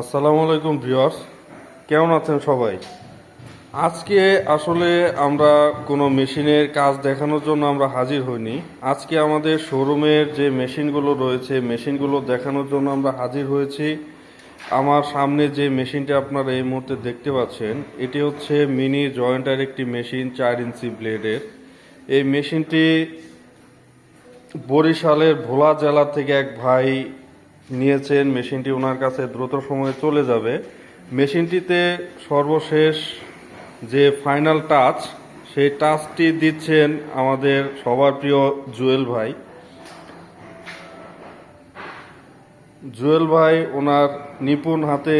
আসসালামু আলাইকুম, ভিউয়ার্স। কেমন আছেন সবাই? আজকে আসলে আমরা কোনো মেশিনের কাজ দেখানোর জন্য আমরা হাজির হইনি। আজকে আমাদের শোরুমের যে মেশিনগুলো রয়েছে, মেশিনগুলো দেখানোর জন্য আমরা হাজির হয়েছি। আমার সামনে যে মেশিনটা আপনারা এই মুহূর্তে দেখতে পাচ্ছেন, এটি হচ্ছে মিনি জয়েন্টার একটি মেশিন, চার ইঞ্চি ব্লেডের। এই মেশিনটি বরিশালের ভোলা জেলা থেকে এক ভাই নিয়েছেন, মেশিনটি ওনার কাছে দ্রুত সময়ে চলে যাবে। মেশিনটিতে সর্বশেষ যে ফাইনাল টাচ সেই টাচটি দিচ্ছেন আমাদের সবার প্রিয় জুয়েল ভাই। জুয়েল ভাই, ওনার নিপুণ হাতে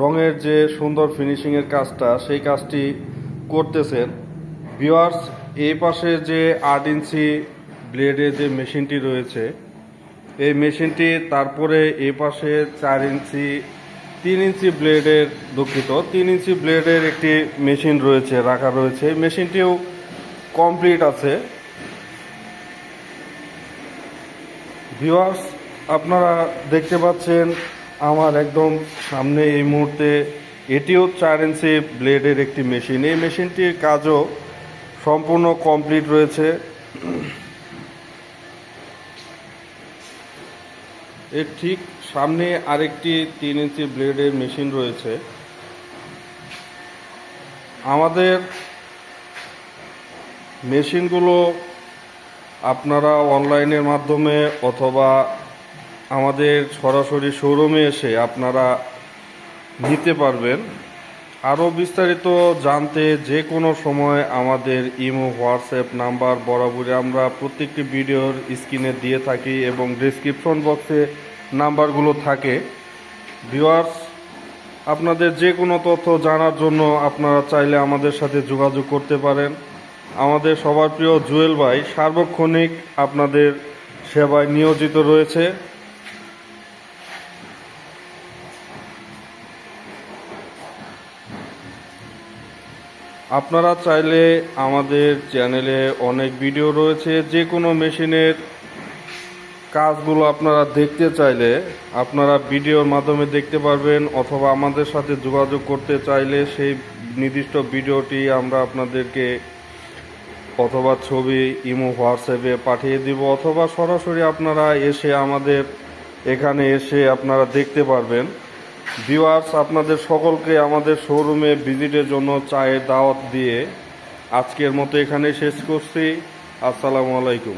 রঙের যে সুন্দর ফিনিশিংয়ের কাজটা, সেই কাজটি করতেছেন। ভিওয়ার্স এই পাশে যে আট ইঞ্চি ব্লেডের যে মেশিনটি রয়েছে এই মেশিনটি তারপরে এই পাশে চার ইঞ্চি, তিন ইঞ্চি ব্লেডের দুঃখিত, তিন ইঞ্চি ব্লেডের একটি মেশিন রয়েছে, রাখা রয়েছে। মেশিনটিও কমপ্লিট আছে। ভিউয়ার্স, আপনারা দেখতে পাচ্ছেন আমার একদম সামনে এই মুহূর্তে এটিও চার ইঞ্চি ব্লেডের একটি মেশিন। এই মেশিনটির কাজও সম্পূর্ণ কমপ্লিট রয়েছে। এর ঠিক সামনে আরেকটি তিন ইঞ্চি ব্লেডের মেশিন রয়েছে। আমাদের মেশিনগুলো আপনারা অনলাইনের মাধ্যমে অথবা আমাদের সরাসরি শোরুমে এসে আপনারা নিতে পারবেন। আরও বিস্তারিত জানতে যে কোনো সময় আমাদের ইমো, হোয়াটসঅ্যাপ নাম্বার বরাবরই আমরা প্রত্যেকটি ভিডিওর স্ক্রিনে দিয়ে থাকি এবং ডিসক্রিপশন বক্সে নাম্বারগুলো থাকে। ভিউয়ার্স আপনাদের যে কোনো তথ্য জানার জন্য আপনারা চাইলে আমাদের সাথে যোগাযোগ করতে পারেন। আমাদের সবার প্রিয় জুয়েল ভাই সার্বক্ষণিক আপনাদের সেবায় নিয়োজিত রয়েছে। আপনারা চাইলে আমাদের চ্যানেলে অনেক ভিডিও রয়েছে, যে কোনো মেশিনের কাজগুলো আপনারা দেখতে চাইলে আপনারা ভিডিওর মাধ্যমে দেখতে পারবেন, অথবা আমাদের সাথে যোগাযোগ করতে চাইলে সেই নির্দিষ্ট ভিডিওটি আমরা আপনাদেরকে অথবা ছবি, ইমো, হোয়াটসঅ্যাপে পাঠিয়ে দিব, অথবা সরাসরি আপনারা এসে আমাদের এখানে এসে আপনারা দেখতে পারবেন। ভিউয়ার্স আপনাদের সকলকে আমাদের শোরুমে ভিজিটের জন্য চায়ের দাওয়াত দিয়ে আজকের মতো এখানে শেষ করছি। আসসালামু আলাইকুম।